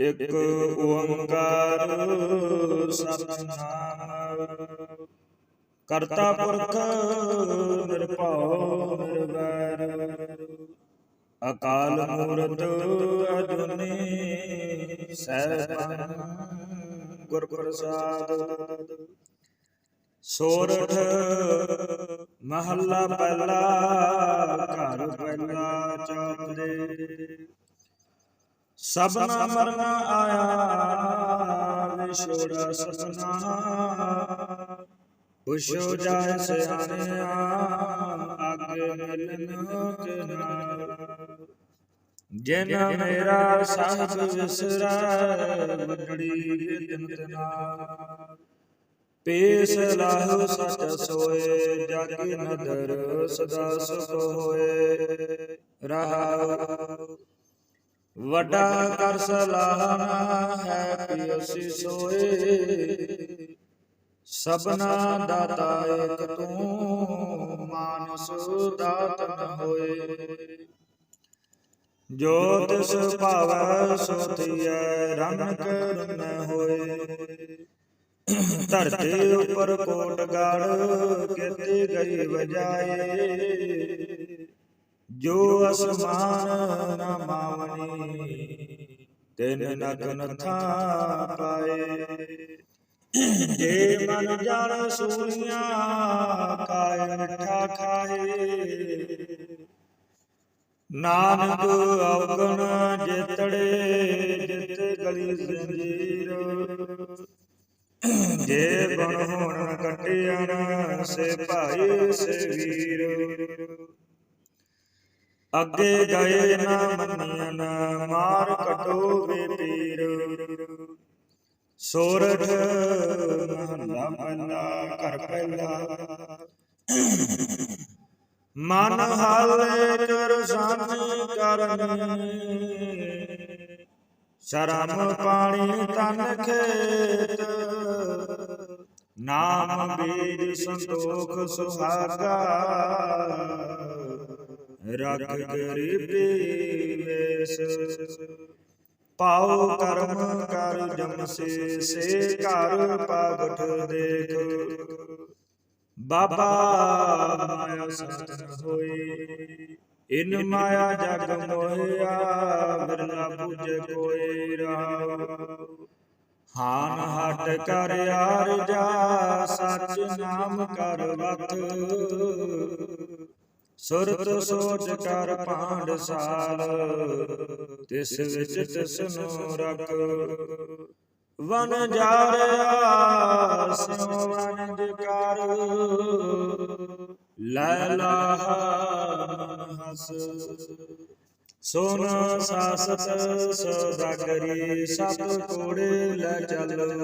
ਇਕ ਓੰਕਾਰ ਸਤਨਾਮ। ਕਰਤਾ ਪੁਰਖ ਨਿਰਭਉ ਨਿਰਵੈਰ ਅਕਾਲ ਮੂਰਤ ਅਜੂਨੀ ਸੈਭੰ ਗੁਰ ਪ੍ਰਸਾਦ। ਸੋਰਠ ਮਹੱਲਾ ਪਹਿਲਾ ਘਰ ਪਹਿਲਾ ਚੌਪ ਸਭਨਾ ਮਰਨਾ ਆਇਆ ਵਿਛੋੜਾ ਸਸਨਾ। ਪੁਛੋ ਜਾਏ ਸਿਆਣਿਆ, ਅੱਗੇ ਮਿਲਨ ਕੇ ਜਿਨ ਮੇਰਾ ਸਾਹਿਬ ਵਿਸਰੈ ਵੱਡੜੀ ਦਿਨ ਤਨਾ ਪੇਸ ਲਾਹੁ ਸਚ ਸੋਏ, ਜਗ ਨਦਰ ਸਦਾ ਸੁਖ ਹੋਏ। ਰਹਾਉ ਵੱਡਾ ਕਰ ਸਲਾਹਨਾ ਹੈ ਪਿਯਸੀ ਸੋਏ। ਸਬਨਾ ਦਾਤਾ ਇਕ ਤੂੰ, ਮਾਨਸ ਦਾਤ ਨ ਹੋਏ। ਜੋ ਤਿਸ ਭਾਵੈ ਸੋ ਥੀਐ ਰਨ ਕਰ ਹੋਏ। ਧਰਤੀ ਉਪਰ ਕੋਟ ਗੜ, ਕਿਤੇ ਗਈ ਵਜਾਏ। ਜੋ ਅਸਮਾਨ ਨਾ ਮਾਵਨੀ ਤਿਨ ਨਕ ਨਥਾ ਪਾਏ ਜੇ ਮਨ ਜਾਣ ਸੂਲੀਆਂ ਕਾਇ ਮਿੱਠਾ ਖਾਏ। ਨਾਨਕ ਔਗਣ ਜਿਤੜੇ, ਜਿਤ ਗਲੀ ਜੰਜੀਰ। ਜੇ ਬਣ ਹੋਣ ਕਟਿਆਣ, ਸੇ ਭਾਈ ਸੇ ਵੀਰ। ਅੱਗੇ ਗਏ ਨਾ ਮੰਨਿਆਨ ਮਾਰ ਕਟੋ ਵੇ ਪੀਰ। ਸੋਰਠ ਮਹੱਲਾ ਪਹਿਲਾ ਘਰ ਪਹਿਲਾ ਮਨ ਹਾਲੇ ਕਰ ਸਾਨੀ ਕਰਨ। ਸ਼ਰਮ ਪਾਣੀ ਤਨ ਖੇਤ। ਨਾਮ ਬੀਜ ਸੰਤੋਖ ਸੁਹਾਗਾ। ਰਖ ਗਰੀਬੀ ਵੇਸ ਪਾਉ ਕਰਮ ਕਰ ਜਮਸੇ ਸੇ ਘਰ ਪਾਗਠ ਦੇਖ। ਬਾਬਾ ਮਾਇਆ ਸਤਨ ਹੋਏ ਇਨ ਮਾਇਆ ਜਗ ਮੋਹਿਆ, ਬਿਰਲਾ ਬੁਝ ਕੋਈ ਰਾਵ ਹਾਨ ਹਟ ਕਰ ਆਰਜਾ ਸਚ ਨਾਮ ਕਰ ਵਤ। ਸੁਰਤ ਸੋਚ ਕਰ ਪਾਂਡ ਸਾਲ, ਤਿਸ ਵਿੱਚ ਤਿਸ ਨੂੰ ਰਖ ਵਨ ਜਾਰਿਆ ਸਿਉ ਵਨ ਕਰ। ਲੈ ਲਾਹਾ ਮਨ ਹਸ। ਸੋਨਾ ਸਾਸਤ ਸੌਦਾਗਰੀ ਸਭ ਕੋੜੇ ਲੈ ਚੱਲ।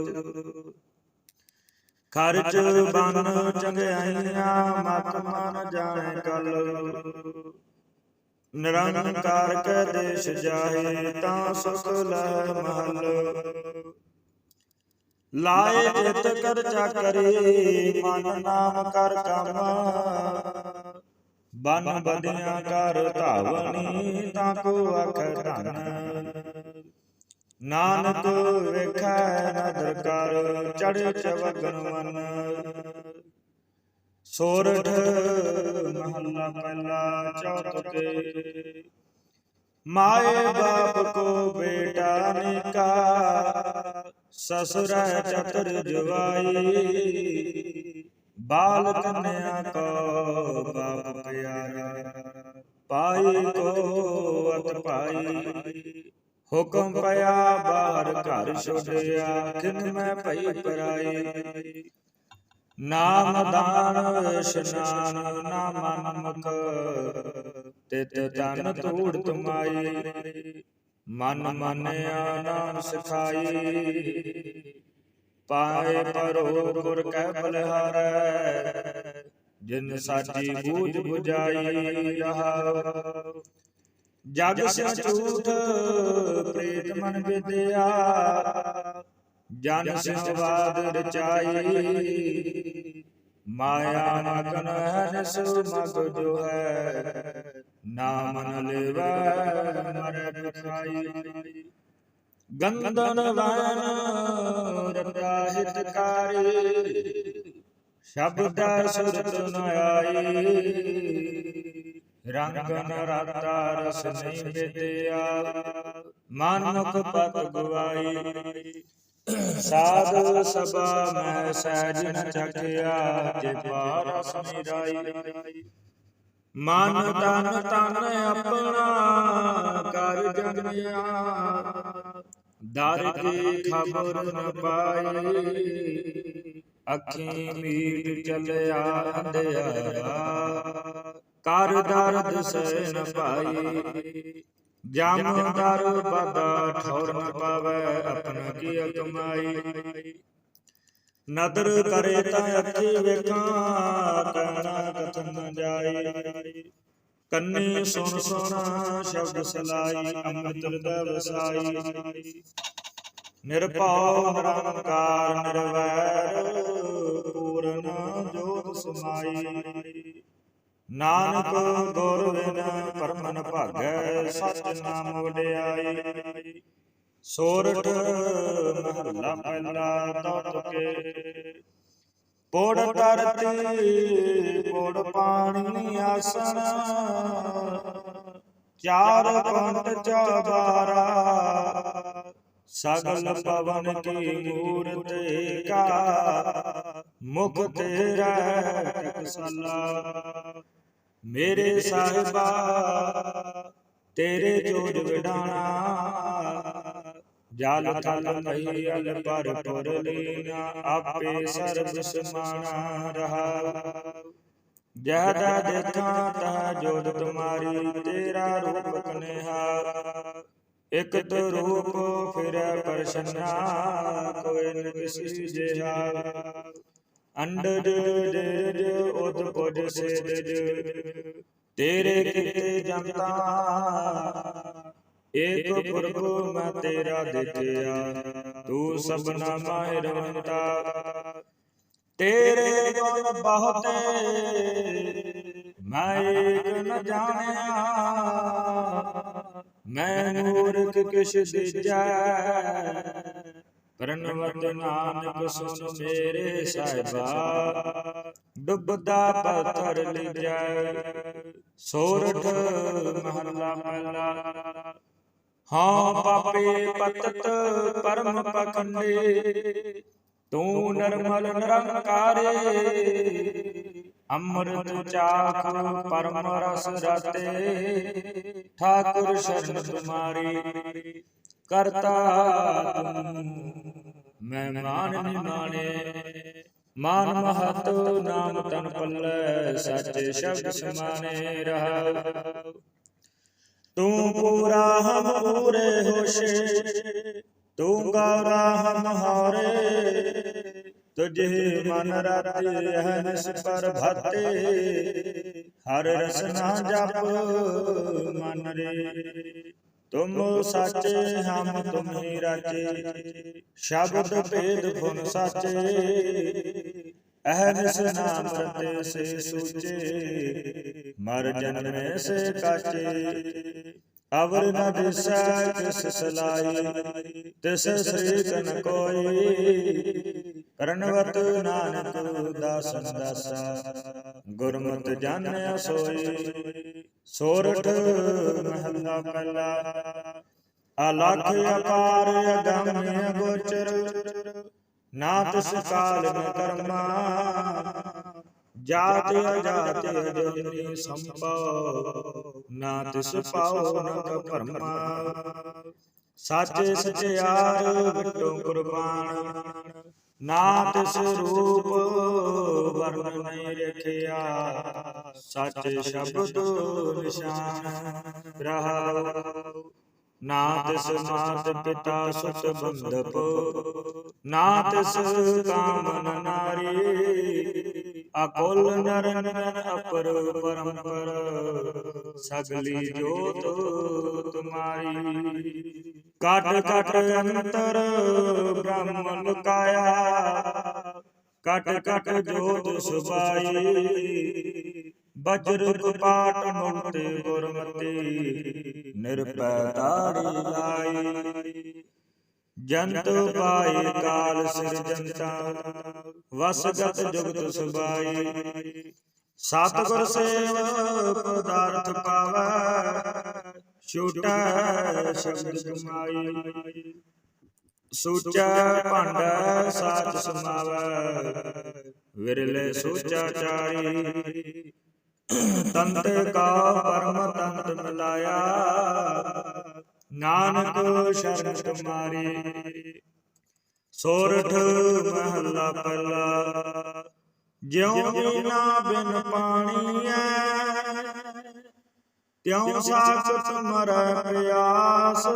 ਖਰਚ ਬਨ ਚੰਗਿਆਈਆਂ ਮਤ ਮਨ ਜਾਣੇ ਕਲ। ਨਿਰੰਕਾਰ ਕੈ ਦੇਸ਼ ਜਾਹੇ ਤਾਂ ਸੁਖ ਲੈ ਮਹਲ। ਲਾਏ ਜਿਤ ਕਰ ਚਾਕਰੀ ਮਨ ਨਾਮ ਕਰ ਕੰਮ। ਬਨ ਬਦਿਆਂ ਕਰ ਧਾਵਨੀ ਤਾਂ ਕੋ ਅਖ ਧਨ। ਨਾਨਕ ਵੇਖੈ ਨਦਰ ਕਰ ਚੜ ਚਵਗਨ ਮਨ। ਸੋਰਠ ਮਹੱਲਾ ਪਹਿਲਾ ਚੌਥ ਤੇ ਮਾਏ ਬਾਪ ਕੋ ਬੇਟਾ ਨਿਕਾ, ਸਸੁਰੈ ਚਤਰ ਜਵਾਈ। ਬਾਲ ਕਨਿਆ ਕੋ ਬਾਪ ਪਿਆਰਾ, ਪਾਈ ਕੋ ਅਤ ਪਾਈ। ਹੁਕਮ ਪਿਆ ਬਾਹਰ ਘਰ ਛੋੜਿਆ ਕਿਨ ਮੈਂ ਭਈ ਪਰਾਈ ਨਾਮ ਦਾਨ, ਇਸ਼ਨਾਨ, ਨਾਮ ਨਮਕ, ਤਿਤ ਤਨ ਧੂੜ ਤੁਮਾਈ ਮਨ ਮੰਨਿਆ, ਨਾਮ ਸਿਖਾਈ ਪਾਏ ਪਰੋ ਗੁਰ ਕੈ ਬਲਿਹਾਰੈ, ਜਿਨ ਸਾਚੀ ਬੂਝ 부ਜਾਈ ਰਹਾ ਜਗ ਝੂਠ ਪ੍ਰੇਤ ਮਨ ਵਿਦਿਆ। ਜਨ ਸਿਉ ਬਾਦ ਰਚਾਈ। ਮਾਇਆ ਮਗਨ ਹੈ ਨਿਸ ਮਗ ਜੋ ਹੈ। ਨਾਮ ਨ ਲੇਵੈ ਮਰੈ ਬਖਾਈ ਗੰਦਨ ਵੈਨ ਰਤਾ ਹਿਤਕਾਰੀ ਸ਼ਬਦ ਸੁਰਤ ਨ ਆਈ। ਰੰਗ ਨ ਰਸ ਨਹੀਂ ਵਿਦਿਆ ਮਨ ਮੁਖ ਪਤ ਗਵਾਈ ਸਾਧ ਸਭਾ ਮੈਂ ਸਹਿਜ ਨ ਚਖਿਆ ਜੇ ਪਾਰਸ ਨਿਰਾਈ ਮਨ ਤਨ ਤਨ ਆਪਣਾ ਕਰ ਜਨਿਆ ਦਰ ਕੀ ਖਬਰ ਨ ਪਾਈ ਅੱਖੀ ਮੀਟ ਚਲਿਆ ਅੰਧਿਆਰਾ ਕਰ ਦਰਦ ਸਹਿ ਨ ਜਮ ਦਰ ਬਦਾ ਠੌਰ ਨ ਪਾਵੇ ਆਪਣਾ ਕੀ ਕਮਾਈ ਨਦਰ ਕਰੇ ਤਾਂ ਅੱਖੀ ਵੇਖਾਂ ਕਹਿਣਾ ਕਥਨ ਨ ਜਾਈ। ਕੰਨੇ ਸੁਣ ਸੁਣ ਸ਼ਬਦ ਸਲਾਈ, ਅੰਮ੍ਰਿਤ ਹਿਰਦੈ ਵਸਾਈ। ਨਿਰਭਉ ਨਿਰੰਕਾਰ, ਨਿਰਵੈਰ, ਪੂਰਨ ਜੋਤ ਸਮਾਈ। ਨਾਨਕ ਗੁਰ ਬਿਨ ਪਰਮਨ ਭਾਗੈ ਸਚ ਨਾਮ ਵਡਿਆਈ। ਸੋਰਠ ਮਹੱਲਾ ਪਹਿਲਾ ਤਤ ਕੇ। ਪੋੜ ਧਰਤੀ, ਪੋੜ ਪਾਣੀ ਆਸਣ। ਚਾਰ ਪੰਡ ਚੌਬਾਰਾ। ਸਗਲ ਪਵਨ ਕੀ ਮੂਰਤ ਕਾ ਮੁਖ ਤੇਰਾ ਟਕਸਲਾ ਮੇਰੇ ਸਾਹਿਬਾ ਤੇਰੇ ਜੋਜ ਵਿਡਾਣਾ। ਜਲ ਥਲ ਮਈ ਅਲ ਪਰ ਪੁਰ ਲੀਨਾ, ਆਪੇ ਸਰਬ ਸਮਾਣਾ ਰਹਾ। ਜਹਦਾ ਦੇਖਾਂ ਤਾ ਜੋਤ ਤੁਮਾਰੀ, ਤੇਰਾ ਰੂਪ ਕਨੇਹਾ। ਇਕ ਤੋ ਰੂਪ ਫਿਰ ਪਰਸ਼ਨਾ ਕੋਈ ਨ ਕਿਸੀ ਜਿਹਾ। ਅੰਡਜ ਜਜ ਉਦ ਪੁਜ ਸੇਜ ਤੇਰੇ ਕੀਤੇ ਜਨਤਾ, ਏਕ ਪ੍ਰਭੂ ਮੈਂ ਤੇਰਾ ਦੇਖਿਆ ਤੂੰ ਸਭਨਾ ਮਾਹਿਰਵੰਤਾ ਤੇਰੇ ਗੁਣ ਬਹੁਤੇ ਮੈਂ ਏਕ ਨ ਜਾਣਿਆ। ਮੈਂ ਮੂਰਖ ਕਿਛ ਦੀਜੈ ਪ੍ਰਣਵਤ ਨਾਨਕ ਸੁਨ ਮੇਰੇ ਸਾਹਿਬਾ। ਡੁੱਬਦਾ ਪੱਥਰ ਲਿਜੈ ਸੋਰਠ ਮਹਲਾ ਮਹਲਾ। ਹਾਂ ਪਾਪੇ ਪਤਤ ਪਰਮ ਪਖੰਡੇ। ਤੂੰ ਨਰਮਲ ਨਿਰੰਕਾਰੇ। ਅੰਮ੍ਰਿਤ ਚਾਖ ਪਰਮ ਰਸ ਰਤੇ। ਠਾਕੁਰ ਸ਼ਰਨ ਤੁਮਾਰੀ ਕਰਤਾ ਤੂੰ। ਮੈਂ ਮਾਨ ਨਿਮਾਣੇ ਮਾਨ ਮਹਤ ਨਾਮ ਤਨ ਪੱਲੇ ਸੱਚੇ ਸ਼ਬਦ ਸਮਾਨੇ ਰਹਾ ਤੂੰ ਪੂਰਾ ਹਮ ਪੂਰੇ ਹੋਸ਼ੇ ਤੂੰ ਗੌਰਾ ਹਮ ਹਾਰੇ। ਤੁਝੇ ਮਨ ਰਾਤੇ ਅਹਨਸ ਪਰ ਭਾਤੇ ਹਰ ਰਸਨਾ ਜਪ ਮਨ ਰੇ। ਤੁਮ ਸਾਚੇ ਹਮ ਤੁਮਹੀ ਰਾਚੇ ਸ਼ਬਦ ਭੇਦ ਗੁਣ ਸਾਚੇ। ਅਹਨਿਸ ਨਾਮ ਰਤੇ ਸੇ ਸੂਚੇ, ਮਰ ਜਨਮੇ ਸੇ ਕਾਚੇ। ਅਵਰ ਨ ਦਿਸੈ ਕਿਸ ਸਲਾਈ, ਤਿਸ ਸ੍ਰੀ ਕਨ ਕੋਈ। ਕਰਨਵਤ ਨਾਨਕ ਦਾਸਨ ਦਾਸਾ, ਗੁਰਮਤਿ ਜਾਣਿਆ ਸੋਈ ਸੋਰਠ ਮਹਲਾ ਪਹਿਲਾ। ਅਲਖ ਅਪਾਰ ਅਗੰਮ ਅਗੋਚਰ ਨਾ ਤਿਸ ਕਾਲ ਨ ਕਰਮਾ। ਜਾਤ ਅਜਾਤ ਅਜਨੀ ਸੰਭਉ ਨਾ ਤਿਸ ਪਾਉ ਨ ਭਰਮਾ ਸਾਚੇ ਸਚਿਆਰ ਵਿਟੋ ਕੁਰਬਾਨ ਨਾ ਤਿਸ ਰੂਪ ਵਰਨ ਨਹੀਂ ਰਖਿਆ। ਸੱਚ ਸ਼ਬਦ ਨਿਸ਼ਾਨ ਰਹਾਉ। ਨਾ ਤਿਸ ਮਾਤ ਪਿਤਾ ਸੁਤ ਬੰਧਪ। ਨਾ ਤਿਸ ਕਾਮਨ ਨਾਰੀ। ਅਕੁਲ ਨਰ ਨਰ ਅਪਰ ਪਰੰਪਰ। ਸਗਲੀ ਜੋਤ ਤੁਮਾਰੀ। ਕਟ ਕਟ ਅੰਤਰ ਬ੍ਰਹਮ ਲੁਕਾਇਆ। ਕਟ ਕਟ ਜੋਤ ਸੁਬਾਈ ਬਜਰ ਕਪਾਟ ਮੁਕਤੇ ਗੁਰਮਤੀ ਨਿਰਪੈ ਤਾੜੀ ਲਾਈ। ਜੰਤ ਪਾਏ ਕਾਲ ਸਿਰਜੰਤਾ ਵਸਗਤ ਜੁਗਤ ਸੁਬਾਈ ਸਤਿਗੁਰ ਸੇਵ ਪਦਾਰਥ ਪਾਵੈ ਛੋਟਾ ਸ਼ਬਦ ਕਮਾਈ ਸੋਚਾ ਭਾਂਡਾ ਸਾਚ ਸਮਾਵੈ, ਵਿਰਲੇ ਸੋਚਾ ਚਾਰੀ ਤੰਤ ਕਾ ਪਰਮ ਤੰਤ ਮਿਲਾਇਆ, ਨਾਨਕ ਸ਼ਰਨ ਤੁਮਾਰੀ ਸੋਰਠ ਮਹੱਲਾ ਪਹਿਲਾ, ਜਿਉ ਬਿਨਾ ਬਿਨ ਪਾਣੀਐ ਤਿਉ ਸਾਖਤ ਮਰੈ ਪਿਆਸ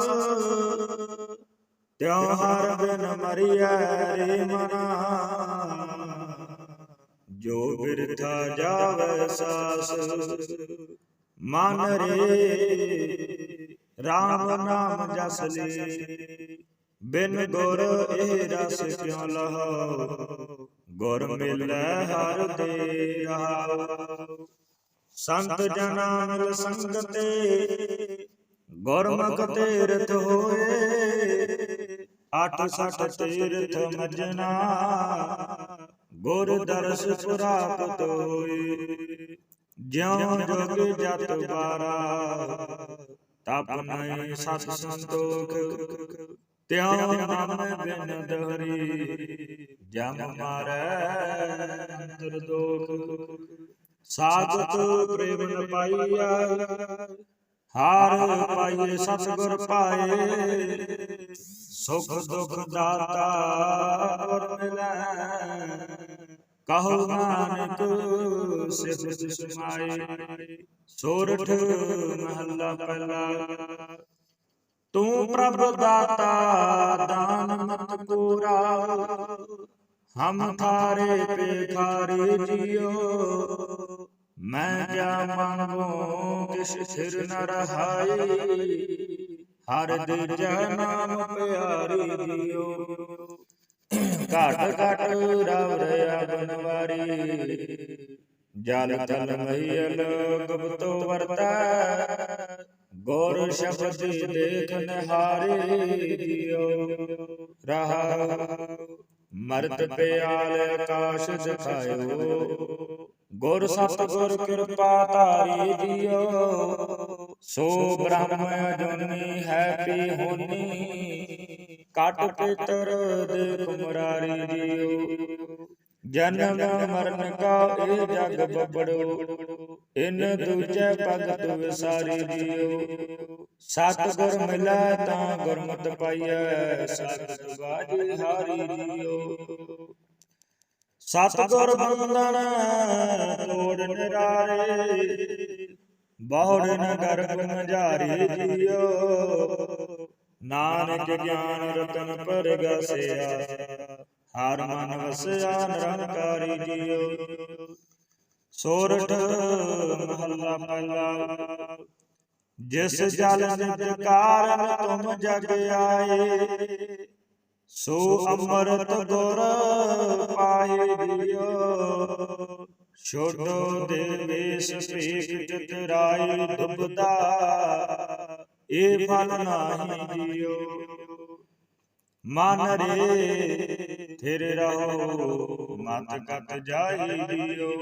ਤਿਉ ਹਰ ਬਿਨ ਮਰੀਐ ਰੇ ਮਨਾ। ਜੋ ਬਿਰਥਾ ਜਾਵੇ ਸਾਸ ਮਨ ਰੇ। RAM ਨਾਮ ਜਸ ਲੇ। ਬਿਨ ਗੁਰ ਇਹ ਰਸ ਕਿਉ ਲਹੋ? ਗੁਰ ਮਿਲੈ ਹਰ ਦੇ ਰਹਾਉ ਸੰਤ ਜਨਾ ਮਿਲ ਸੰਗਤੇ ਗੁਰਮੁਖ ਤੀਰਥ ਹੋਏ ਅਠ ਸਠ ਤੀਰਥ ਮਜਨਾ, ਗੁਰ ਦਰਸ ਪ੍ਰਾਪਤ ਹੋਏ। ਜਿਉ ਜੋਗ ਜਤ ਬਾਰਾ, ਤਪ ਨਹੀਂ ਸਤ ਸੰਤੋਖ, ਤਿਉ ਨਾਮ ਬਿਨ ਦਹਰੀ ਜਮ ਮਾਰੈ ਅੰਤਰ ਦੋਖ। ਸਾਧਤ ਪ੍ਰੇਮ ਨ ਪਾਈਆ ਹਾਰ ਪਾਈਏ ਸਤਿਗੁਰ ਪਾਏ। ਸੁਖ ਦੁਖ ਦਾਤਾ ਗੁਰ ਮਿਲੈ। ਕਹੋ ਨਾਨਕ ਸਿਫਤ ਸਮਾਏ। ਸੋਰਠ ਮਹੱਲਾ ਪਹਿਲਾ। ਤੂੰ ਪ੍ਰਭ ਦਾਤਾ ਦਾਨ ਮਤ ਪੂਰਾ। ਹਮ ਥਾਰੇ ਪੇਖਾਰੇ ਜਿਉ ਮੈਂ ਕਿਆ ਮੰਗੂ ਕਿਸ ਸਿਰ ਨ ਰਹਾਈ ਹਰ ਦੂਜਾ ਨਾਮ ਪਿਆਰੀ ਜਿਉ ਘਟ ਘਟ ਰਵ ਰਿਆ ਬਨਵਾਰੀ ਜਲ ਤਲ ਮਹੀਲ ਗੁਪਤੋ ਵਰਤੈ, ਗੁਰ ਸ਼ਬਦ ਦੇਖ ਨਿਹਾਰੇ ਜਿਉ ਰਹਾ, ਮਰਤ ਪਿਆਲ ਆਕਾਸ਼ ਦਿਖਾਇਓ ਗੁਰ ਸਤਿਗੁਰ ਕਿਰਪਾ ਧਾਰੀ ਜਿਉ ਸੋ ਬ੍ਰਹਮ ਅਜੁਨੀ ਹੈ ਪੀ ਹੋਨੀ। ਕਟ ਪਿਤਰ ਦੇਖ ਮੁਰਾਰੀ ਜਿਉ ਜਨਮ ਮਰਨ ਕਾ ਇਹ ਜਗ ਬੱਬੜੋ। ਇਨ ਦੂਜੇ ਭਗਤ ਵਿਸਾਰੀ ਜਿਉ ਸਤਿਗੁਰ ਮਿਲੈ ਤਾਂ ਗੁਰਮਤਿ ਪਾਈਐ। ਸਤਿ ਬਾਜੀ ਹਾਰੀ ਜਿਉ ਸਤਿਗੁਰ ਬੰਦਨ ਤੋੜ ਨਿਰਾਰੇ। ਬਹੁੜ ਨ ਗਰਭ ਮਝਾਰੀ ਜਿਉ ਨਾਨਕ ਗਿਆਨ ਰਤਨ ਪਰਗਸਿਆ। ਹਰ ਮਨ ਵਸਿਆ ਨਿਰੰਕਾਰੀ ਜਿਉ ਸੋਰਠ ਮਹੱਲਾ ਪਹਿਲਾ ਜਿਸ ਜਲ ਨਿਤ ਕਾਰਨ ਤੁਮ ਜਗ ਆਏ। ਸੋ ਅੰਮ੍ਰਿਤ ਗੁਰ ਪਾਏ ਦਿਓ। ਛੋਡੋ ਦੇ ਵੇਸ ਭੇਖ ਚਤਰਾਈ ਦੁਬਦਾ। ਇਹ ਫਲ ਨਾਹੀ ਦਿਓ। ਮਨ ਰੇ ਥਿਰ ਰਹੋ ਮਤ ਕਤ ਜਾਈ ਦਿਓ।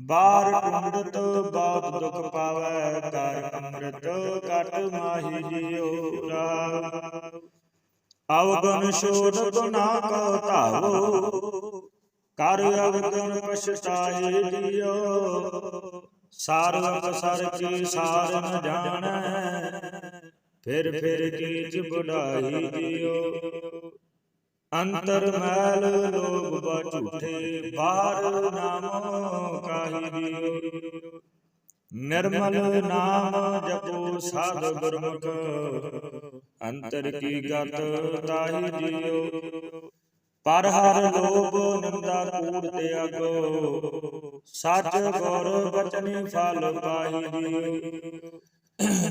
ਬਾਰ ਟੁੰਡਤ ਬਾਤ ਦੁਖ ਪਾਵੈ ਕਰ ਅੰਮ੍ਰਿਤ ਕਟ ਮਾਹੀ ਜਿਉ ਅਵਗਨ ਛੋੜ ਗੁਨਾ ਕੋ ਧਾਵੋ। ਕਰ ਅਵਗਨ ਪਛਤਾਏ ਜਿਉ ਸਾਰਵ ਸਰ ਕੀ ਸਾਰ ਨ ਜਾਣੈ। ਫਿਰ ਫਿਰ ਕੀਚ ਬੁਢਾਈ ਜਿਉ ਅੰਤਰ ਮੈਲ ਲੋਭ ਬਾ ਝੂਠੇ। ਬਾਹਰ ਨਾਮ ਕਾਹੀ ਦਿਓ। ਨਿਰਮਲ ਨਾਮ ਜਪੋ ਸਾਧ ਗੁਰਮੁਖ। ਅੰਤਰ ਕੀ ਗਤ ਤਾਹੀ ਜਿਉ ਪਰ ਹਰ ਲੋਭ ਨਿੰਦਾ ਕੂੜ ਤਿਆਗੋ। ਸੱਚ ਗੁਰ ਬਚਨੀ ਫਲ ਪਾਈ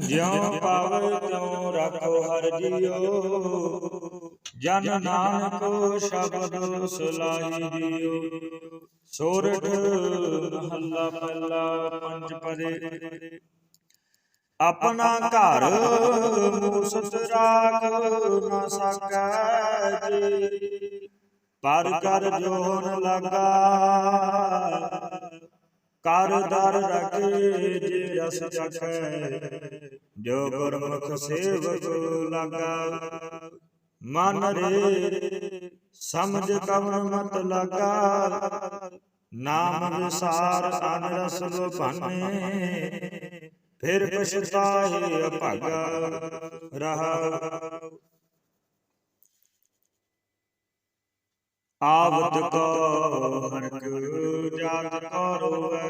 ਜਿਉ ਪਾਵੇ ਤਿਉ ਰੱਖੋ ਹਰ ਜਿਉ ਜਨ ਨਾਨਕ ਸ਼ਬਦ ਸੁਲਾਈ ਦਿਓ ਸੋਰਠ ਮਹੱਲਾ ਪਹਿਲਾ ਪੰਜ ਪਦੇ। ਆਪਣਾ ਘਰ ਮੂਸਤ ਰਾਖ ਨਾ ਸਕੈ ਜੀ। ਪਰ ਕਰ ਜੋਨ ਲਗਾ। ਕਰ ਦਰ ਰਖੇ ਜੇ ਰਸ ਚਖੈ। ਜੋ ਗੁਰਮੁਖ ਸੇਵਕ ਲਗਾ। ਮਨ ਰੇ ਸਮਝ ਕਵਨ ਮਤ ਲਗਾ। ਨਾਮ ਵਿਸਾਰ ਅਨ ਰਸ ਭਾਨੇ। ਫਿਰ ਪਛਤਾਏ ਅਭਾਗਾ ਰਹਾ ਆਵਤ ਕੋ ਹਰਕ ਜਾਤ ਕੋ ਰੋਵੈ।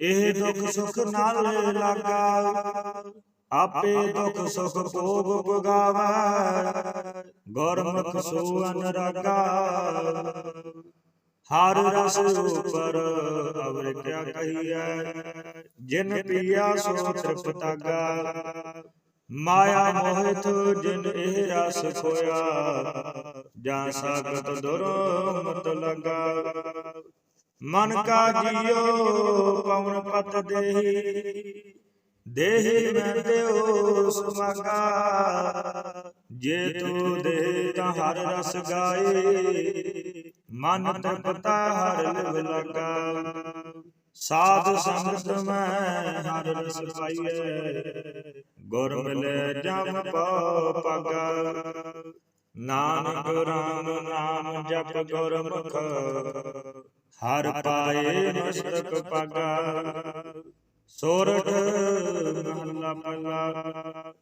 ਇਹ ਦੁਖ ਸੁਖ ਨਾਲ ਲਾਗਾ ਆਪੇ ਦੁਖ ਸੁਖ ਭੋਗ ਪੁਗਾਵੈ ਗੁਰਮੁਖ ਸੋ ਅਨਰਾਗਾ ਹਰ ਰਸ ਉਪਰ ਅਵਰ ਕਿਆ ਕਹੀਐ? ਜਿਨ ਪੀਆ ਸੋ ਤ੍ਰਿਪਤਾਗਾ ਮਾਇਆ ਮੋਹਿਤ ਜਿਨ ਇਹ ਰਸ ਖੋਇਆ। ਜਾਂ ਸਾਗਤ ਦੁਰਮਤ ਲਗਾ। ਮਨ ਕਾ ਜੀਉ ਪਵਨ ਪਤ ਦੇਹੀ। ਦੇਹੀ ਮੈਂ ਦਿਓ ਸਮਾਗਾ ਜੇ ਤੂੰ ਦੇ ਤਾਂ ਹਰ ਰਸ ਗਾਏ ਮਨ ਤ੍ਰਿਪਤਾ ਹਰ ਲਿਵ ਲਗਾ। ਸਾਧ ਸੰਗਤ ਮੈਂ ਹਰ ਰਸ ਪਾਈਐ। ਗੁਰ ਮਿਲੇ ਜਮ ਪਉ ਪਗਾ। ਨਾਨਕ ਰਾਮ ਨਾਮ ਜਪ ਗੁਰਮੁਖ। ਹਰ ਪਾਏ ਮਸਤਕ ਪਗਾ। ਸੋਰਠ ਮਹਲਾ ਪਹਿਲਾ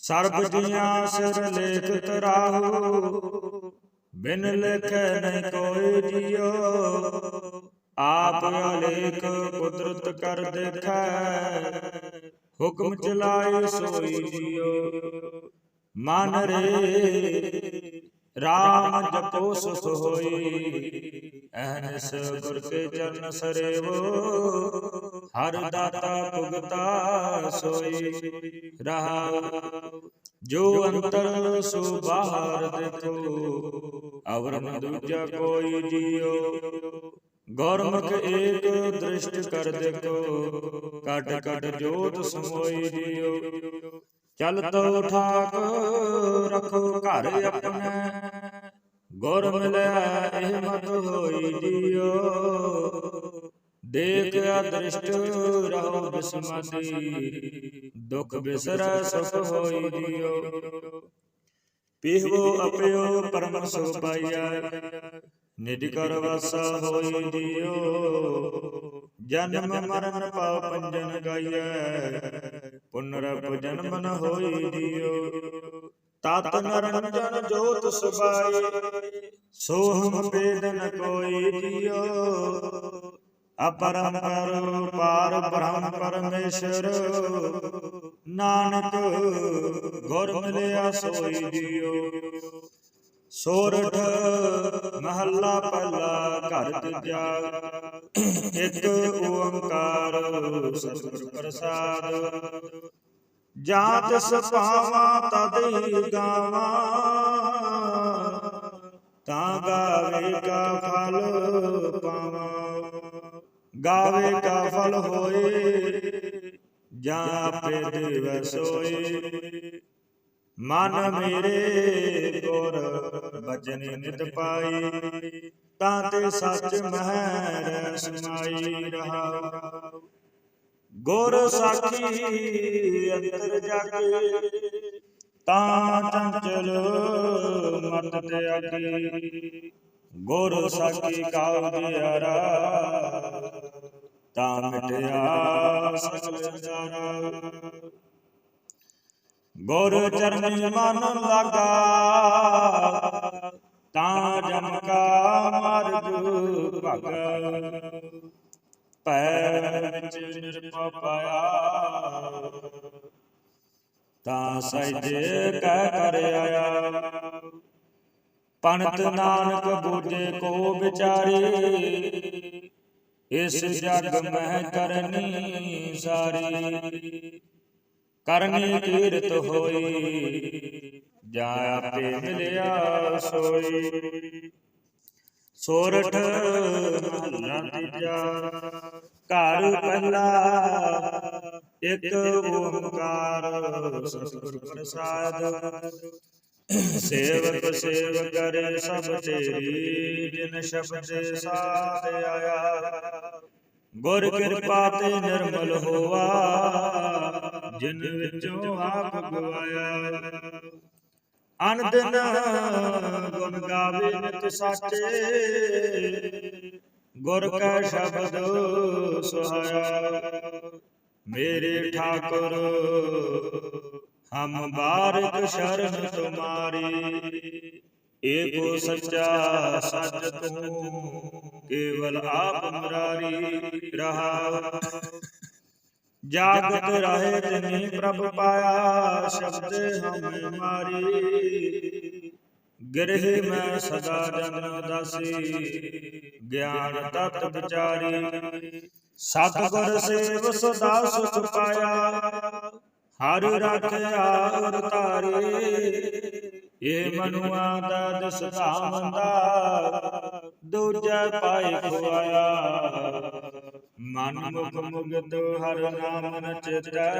ਸਰਬ ਜੀਆਂ ਸਿਰ ਲੇਖ ਤਰਾਹੂ ਬਿਨ ਲੇਖੈ ਨਹੀਂ ਕੋਈ ਜੀਓ। ਆਪ ਅਲੇਖ ਕੁਦਰਤ ਕਰ ਦੇਖੈ, ਹੁਕਮ ਚਲਾਏ ਸੋਈ ਜੀਓ। ਮਨ ਰੇ RAM ਜਪੋ ਸੁਖ ਹੋਈ ਅਹਨਸ ਗੁਰ ਕੇ ਚਰਨ ਸਰੇਵੋ ਹਰ ਦਾਤਾ ਭੁਗਤਾ ਸੋਈ ਰਹਾ ਜੋ ਅੰਤਰ ਸੋ ਬਾਹਰ ਦੇਖੋ ਅਵਰ ਨ ਦੂਜਾ ਕੋਈ ਜੀਓ ਗੁਰਮੁਖ ਏਕ ਦ੍ਰਿਸ਼ਟ ਕਰ ਦੇਖੋ ਕਟ ਕਟ ਜੋਤ ਸਮੋਈ ਜੀਓ ਚਲ ਤੋ ਠਾਕ ਰਖੋ ਘਰ ਆਪਣੇ ਗੁਰ ਮਿਲਿਆ ਦੇਖ ਅਦ੍ਰਿਸ਼ਟ ਰਹੋ ਬਿਸਮਦੀ ਦੁਖ ਬਿਸਰੈ ਸੁਖ ਹੋਈ ਜੀਓ। ਪੀਹਵੋ ਅਪਿਓ ਪਰਮ ਸੁਖ ਪਾਈਆ। ਨਿਜ ਕਰ ਵਾਸਾ ਹੋਈ ਜੀਓ। ਜਨਮ ਮਰਨ ਪਾਉ ਪੰਜਨ ਗਾਈਐ। ਪੁਨਰਪ ਜਨਮ ਨ ਹੋਈ ਜੀਓ। ਤਤ ਨਰੰਜਨ ਜੋਤ ਸੁਭਾਈ ਸੋਹਮ ਬੇਦਨ ਕੋਈ ਜੀਓ। ਅਪਰੰਪਰ ਪਾਰ ਬ੍ਰਹਮ ਪਰਮੇਸ਼ਰ। ਨਾਨਕ, ਗੁਰ ਮਿਲਿਆ ਸੋਈ ਜੀਓ। ਸੋਰਠ, ਮਹੱਲਾ ਪਹਿਲਾ ਘਰ ਦੂਜਾ। ਇੱਕ ਓੰਕਾਰ, ਸਤਿਗੁਰ ਪ੍ਰਸਾਦ। ਜਾਤ ਤਿਸ ਪਾਵਾਂ ਤਦ ਹੀ ਗਾਵਾਂ। ਤਾਂ ਗਾਵੇ ਕਾ ਫਲ ਪਾਵਾਂ। ਗਾਵੇ ਕਾ ਫਲ ਹੋਏ ਜਾਂ ਆਪੇ ਦੇਵ ਸੋਏ। ਮਨ ਮੇਰੇ ਗੁਰ ਬਚਨ ਨਿਤ ਪਾਈ ਤਾਂ ਤੇ ਸੱਚ ਮਹਿ ਸਮਾਈ ਰਹਾ ਗੁਰ ਸਾਖੀ ਅੰਤਰ ਜਾਗੇ ਤਾਂ ਚੰਚਲ ਮਤ ਤੇ ਆਗੀ ਗੁਰ ਸਾਖੀ ਕਾਉ ਦਿਆਰਾ ਤਾਂ ਮਿਟਿਆ ਸਗਲ ਜਾਰਾ ਗੁਰ ਚਰਨੀ ਮਨ ਲਾਗਾ, ਤਾਂ ਜਮ ਕਾ ਮਾਰਗ ਭਗ। ਪੈ ਵਿੱਚ ਨਿਰਭਉ ਪਾਇਆ, ਤਾਂ ਸਹਿਜੇ ਕਹਿ ਕਰ ਆਇਆ। ਪੰਡਤ ਨਾਨਕ ਬੂਝੇ ਕੋ ਵਿਚਾਰੀ ਇਸ ਜਗ ਮਹਿ ਕਰਨੀ ਸਾਰੀ। ਕਰਨੀ ਕੀਰਤ ਹੋਈ ਜਾ ਆਪੇ ਮਿਲਿਆ ਸੋਈ। ਸੋਰਠ ਮਹੱਲਾ ਤੀਜਾ ਘਰ ਪਹਿਲਾ ਇਕ ਓੰਕਾਰ ਸਤਿਗੁਰ ਪ੍ਰਸਾਦ। ਸੇਵਕ ਸੇਵ ਕਰੇ ਸਭ ਤੇਰੀ ਜਿਨ ਸ਼ਬਦ ਸਾਧ ਆਇਆ। ਗੁਰ ਕਿਰਪਾ ਤੇ ਨਿਰਮਲ ਹੋਆ, ਜਿਨ ਵਿੱਚੋਂ ਆਪ ਗਵਾਇਆ। ਅਨ ਦਿਨ ਗੁਣ ਗਾਵੇ ਨਿਤ ਸਾਚੇ, ਗੁਰ ਕਾ ਸ਼ਬਦ ਸੁਹਾਇਆ। ਮੇਰੇ ਠਾਕੁਰ ਹਮ ਬਾਰਿਕ ਸ਼ਰਨ ਤੁਮਾਰੀ। ਏਕੋ ਸੱਚਾ ਸੱਚ ਤੂੰ ਕੇਵਲ ਆਪ ਮੁਰਾਰੀ ਰਹਾ। ਜਾਗਤ ਰਹੇ ਤਿਨੀ ਪ੍ਰਭ ਪਾਇਆ ਸ਼ਬਦ ਹਮ ਮਾਰੀ। ਗਿਰਹਿ ਮੈਂ ਸਦਾ ਜਨ ਦਾਸੀ ਗਿਆਨ ਤਤ ਵਿਚਾਰੀ। ਸਤਿਗੁਰ ਸੇਵ ਸਦਾ ਸੁਖ ਪਾਇਆ ਹਰ ਰਖਿਆ ਔਰ ਤਾਰੇ ਇਹ ਮਨੁਆ ਦਾ ਦਸਦਾ ਦੂਜਾ ਪਾਏ ਖੁਆਇਆ। ਮਨ ਮੁਖ ਮੁਗਤ ਹਰ ਨਾਮ ਨਚਿਤੈ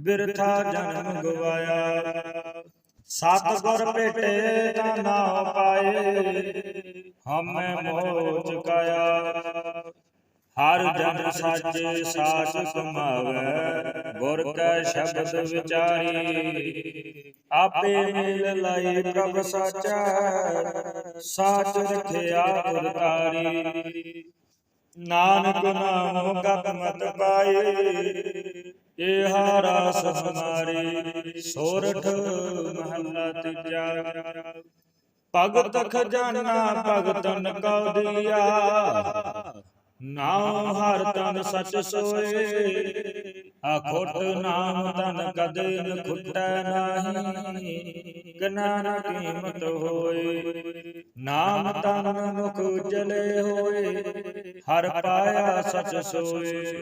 ਬਿਰਥਾ ਜਨਮ ਗਵਾਇਆ ਸਤਿਗੁਰ ਭੇਟੇ ਤਾਂ ਨਾ ਪਾਏ, ਹਮੇ ਮੋਹ ਚੁਕਾਇਆ। ਹਰ ਜਨ ਸਾਚੇ ਸਾਚ ਕਮਾਵੇ ਗੁਰ ਕੈ ਸ਼ਬਦ ਵਿਚਾਰੀ। ਆਪੇ ਮਿਲ ਲਈ ਪ੍ਰਭ ਸਾਚਾ, ਸਾਚ ਰਖਿਆ ਗੁਰ ਨਾਨਕ ਨਾਮ ਗਤ ਮਤ ਪਾਏ ਇਹ ਰਸ ਹਮਾਰੇ। ਸੋਰਠ ਮਹੱਲਾ ਤੀਜਾ। ਭਗਤ ਖਜ਼ਾਨਾ ਭਗਤਨ ਕਉ ਦਿਆ। ਨਾਮ ਹਰ ਤਨ ਸਚ ਸੋਏ ਅਖੋਟ ਨਾਮ ਤਨ ਕਦੇ ਨ ਖੁੱਟੈ ਨਾਹੀ, ਕਨਾ ਨ ਕੀਮਤ ਹੋਏ। ਨਾਮ ਤਨ ਮੁਖ ਉਜਲੇ ਹੋਏ, ਹਰ ਪਾਇਆ ਸਚ ਸੋਏ।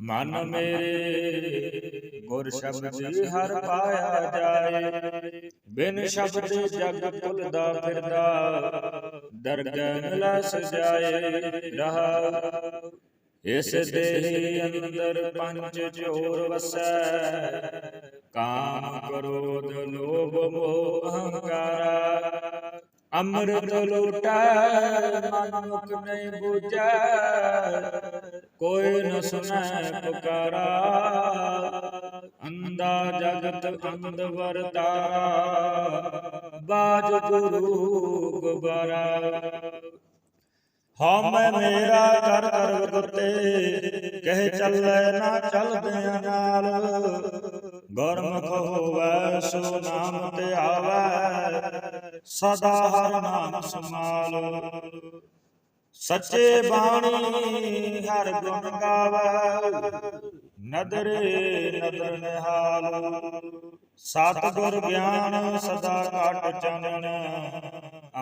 ਮਨ ਮੇਰੇ ਗੁਰ ਸ਼ਬਦ ਹਰ ਪਾਇਆ ਜਾਏ ਬਿਨ ਸ਼ਬਦ ਜਗ ਭੁਲਦਾ ਫਿਰਦਾ ਦਰਗਹ ਮਿਲਾ ਸਜਾਏ ਰਹਾ ਇਸ ਦੇਹ ਅੰਦਰ ਪੰਜ ਚੋਰ ਵਸੈ ਕਾਮ ਕ੍ਰੋਧ ਲੋਭ ਮੋਹ ਅਹੰਕਾਰਾ ਅੰਮ੍ਰਿਤ ਲੂਟੈ ਮਨ ਮੁਖ ਨਹੀਂ ਬੂਝੈ। ਕੋਈ ਨ ਸੁਨੈ ਪੁਕਾਰਾ। ਅੰਦਾ ਜਗਤ ਅੰਧ ਵਰਤਾ। ਬਾਜ ਗੁਰੂ ਗੁਬਾਰਾ। ਹਮ ਮੇਰਾ ਕਰ ਕਰ ਗੁਰਤੇ ਕਹਿ ਚੱਲੈ ਨਾ ਚੱਲਦਿਆਂ ਨਾਲ। ਗੁਰਮੁਖ ਹੋਵੈ ਸੋ ਨਾਮ ਤੇ ਆਵੈ ਸਦਾ ਹਰ ਨਾਮ ਸਮਾਲ ਸੱਚੇ ਬਾਣੀ ਹਰ ਗੁਣ ਗਾਵੈ, ਨਦਰੇ ਨਦਰ ਨਿਹਾਲ। ਸਤਿਗੁਰ ਗਿਆਨ ਸਦਾ ਘਟ ਚੰਨ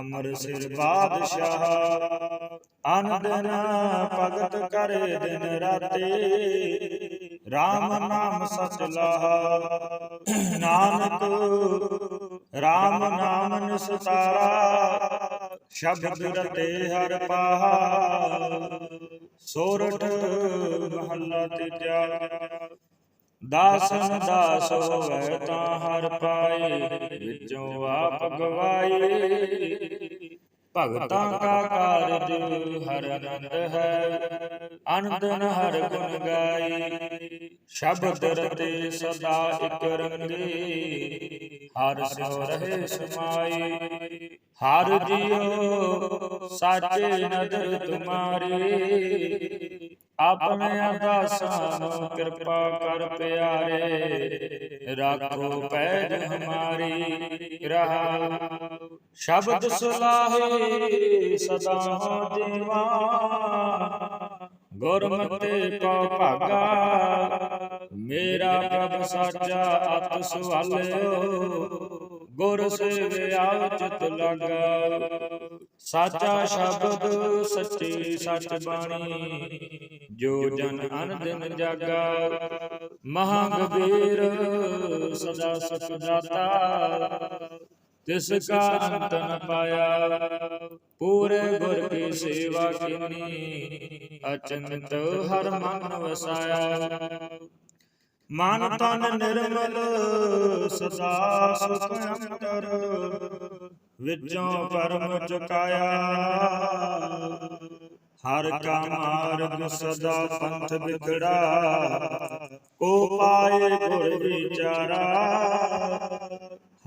ਅਮਰ ਸਿਰ ਬਾਦਸ਼ਾਹ। ਅਨ ਭਗਤ ਕਰੇ ਦਿਨ ਰਾਤੇ RAM ਨਾਮ ਸਚ ਲਾਹਾ। ਨਾਨਕ RAM ਨਾਮ ਨਿਸਤਾਰਾ। ਸ਼ਬਦ ਰਤੇ ਹਰ ਪਾਹਾ। ਸੋਰਠ ਮਹੱਲਾ ਤੀਜਾ। ਦਾਸਨ ਦਾਸ ਹੋਵੇ ਤਾਂ ਹਰ ਪਾਏ। ਵਿੱਚੋਂ ਆਪ ਗਵਾਏ। ਭਗਤਾਂ ਕਾ ਕਾਰਜ ਹਰ ਆਨੰਦ ਹੈ ਅਨੰਦਨ ਹਰ ਗੁਣ ਗਾਈ ਸ਼ਬਦ ਰਤੇ ਸਦਾ ਇਕ ਰੰਗੇ, ਹਰ ਸਿਉ ਰਹੇ ਸਮਾਈ ਹਰ ਜੀਉ ਸਾਚੇ ਨਦਰ ਤੁਮਾਰੀ, ਆਪਣੇ ਅਦਾਸਾਂ ਨੂੰ ਕਿਰਪਾ ਕਰ ਪਿਆਰੇ। ਰਾਖੋ ਪੈਜ ਹਮਾਰੀ ਰਹਾ ਸ਼ਬਦ ਸੁਲਾਹੇ ਸਦਾ ਜੀਵਾ। ਗੁਰਮਤਿ ਪਉ ਭਾਗਾ, ਮੇਰਾ ਪ੍ਰਭ ਸਾਚਾ ਅਤ ਸੁਹਾਲਿਓ ਗੁਰ ਸੇਵਿਆ ਚਿਤ ਲਗਾ। ਸਾਚਾ ਸ਼ਬਦ ਸੱਚੀ ਸੱਚ ਬਾਣੀ, ਜੋ ਜਨ ਅਨ ਦਿਨ ਜਾਗਾ ਮਹਾਗਬੀਰ ਸਦਾ ਸੁਖ ਦਾਤਾ, ਤਿਸ ਕਾ ਅੰਤ ਨ ਪਾਇਆ। ਪੂਰੇ ਗੁਰ ਕੀ ਸੇਵਾ ਕੀਨੀ। ਅਚੰਤ ਹਰ ਮਨ ਵਸਾਇਆ। ਮਨ ਤਨ ਨਿਰਮਲ ਸਦਾ ਸੁਖ ਅੰਤਰ ਵਿੱਚੋਂ ਪਰਮ ਚੁਕਾਇਆ। ਹਰ ਕਾ ਮਾਰਗ ਸਦਾ ਪੰਥ ਵਿਖੜਾ ਕੋ ਪਾਏ ਗੁਰ ਵਿਚਾਰਾ।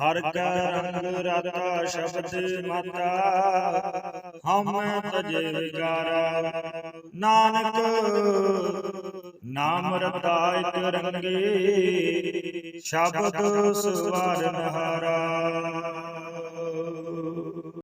ਹਰ ਕਾ ਰੰਗ ਰਾਤਾ ਸ਼ਬਦ ਮਾਤਾ। ਹਮ ਤਜੇ ਵਿਗਾਰਾ। ਨਾਨਕ ਨਾਮ ਰਤਾ ਇਕ ਸ਼ਬਦ ਸਵਾਰਨ ਹਾਰਾ।